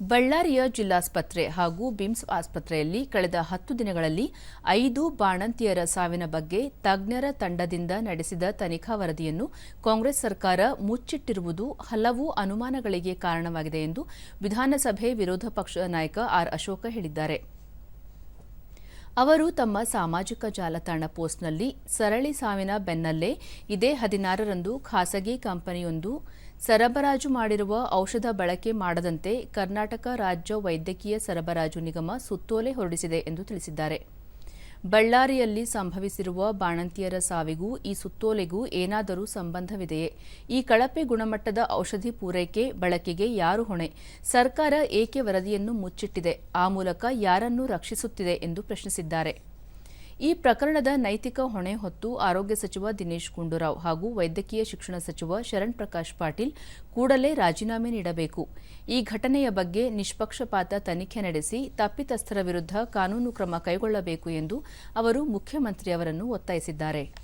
ಬಳ್ಳಾರಿಯ ಜಿಲ್ಲಾಸ್ಪತ್ರೆ ಹಾಗೂ ಬಿಮ್ಸ್ ಆಸ್ಪತ್ರೆಯಲ್ಲಿ ಕಳೆದ ಹತ್ತು ದಿನಗಳಲ್ಲಿ ಐದು ಬಾಣಂತಿಯರ ಸಾವಿನ ಬಗ್ಗೆ ತಜ್ಞರ ತಂಡದಿಂದ ನಡೆಸಿದ ತನಿಖಾ ವರದಿಯನ್ನು ಕಾಂಗ್ರೆಸ್ ಸರ್ಕಾರ ಮುಚ್ಚಿಟ್ಟಿರುವುದು ಹಲವು ಅನುಮಾನಗಳಿಗೆ ಕಾರಣವಾಗಿದೆ ಎಂದು ವಿಧಾನಸಭೆ ವಿರೋಧ ಪಕ್ಷದ ನಾಯಕ ಆರ್ ಅಶೋಕ ಹೇಳಿದ್ದಾರೆ. ಅವರು ತಮ್ಮ ಸಾಮಾಜಿಕ ಜಾಲತಾಣ ಪೋಸ್ಟ್ನಲ್ಲಿ ಸರಳಿ ಸಾವಿನ ಬೆನ್ನಲ್ಲೇ ಇದೇ ಹದಿನಾರರಂದು ಖಾಸಗಿ ಕಂಪನಿಯೊಂದು ಸರಬರಾಜು ಮಾಡಿರುವ ಔಷಧ ಬಳಕೆ ಮಾಡದಂತೆ ಕರ್ನಾಟಕ ರಾಜ್ಯ ವೈದ್ಯಕೀಯ ಸರಬರಾಜು ನಿಗಮ ಸುತ್ತೋಲೆ ಹೊರಡಿಸಿದೆ ಎಂದು ತಿಳಿಸಿದ್ದಾರೆ. ಬಳ್ಳಾರಿಯಲ್ಲಿ ಸಂಭವಿಸಿರುವ ಬಾಣಂತಿಯರ ಸಾವಿಗೂ ಈ ಸುತ್ತೋಲೆಗೂ ಏನಾದರೂ ಸಂಬಂಧವಿದೆಯೇ? ಈ ಕಳಪೆ ಗುಣಮಟ್ಟದ ಔಷಧಿ ಪೂರೈಕೆ ಬಳಕೆಗೆ ಯಾರು ಹೊಣೆ? ಸರ್ಕಾರ ಏಕೆ ವರದಿಯನ್ನು ಮುಚ್ಚಿಟ್ಟಿದೆ? ಆ ಮೂಲಕ ಯಾರನ್ನು ರಕ್ಷಿಸುತ್ತಿದೆ ಎಂದು ಪ್ರಶ್ನಿಸಿದ್ದಾರೆ. ಈ ಪ್ರಕರಣದ ನೈತಿಕ ಹೊಣೆ ಹೊತ್ತು ಆರೋಗ್ಯ ಸಚಿವ ದಿನೇಶ್ ಗುಂಡೂರಾವ್ ಹಾಗೂ ವೈದ್ಯಕೀಯ ಶಿಕ್ಷಣ ಸಚಿವ ಶರಣ್ ಪ್ರಕಾಶ್ ಪಾಟೀಲ್ ಕೂಡಲೇ ರಾಜೀನಾಮೆ ನೀಡಬೇಕು. ಈ ಘಟನೆಯ ಬಗ್ಗೆ ನಿಷ್ಪಕ್ಷಪಾತ ತನಿಖೆ ನಡೆಸಿ ತಪ್ಪಿತಸ್ಥರ ವಿರುದ್ಧ ಕಾನೂನು ಕ್ರಮ ಕೈಗೊಳ್ಳಬೇಕು ಎಂದು ಅವರು ಮುಖ್ಯಮಂತ್ರಿಯವರನ್ನು ಒತ್ತಾಯಿಸಿದ್ದಾರೆ.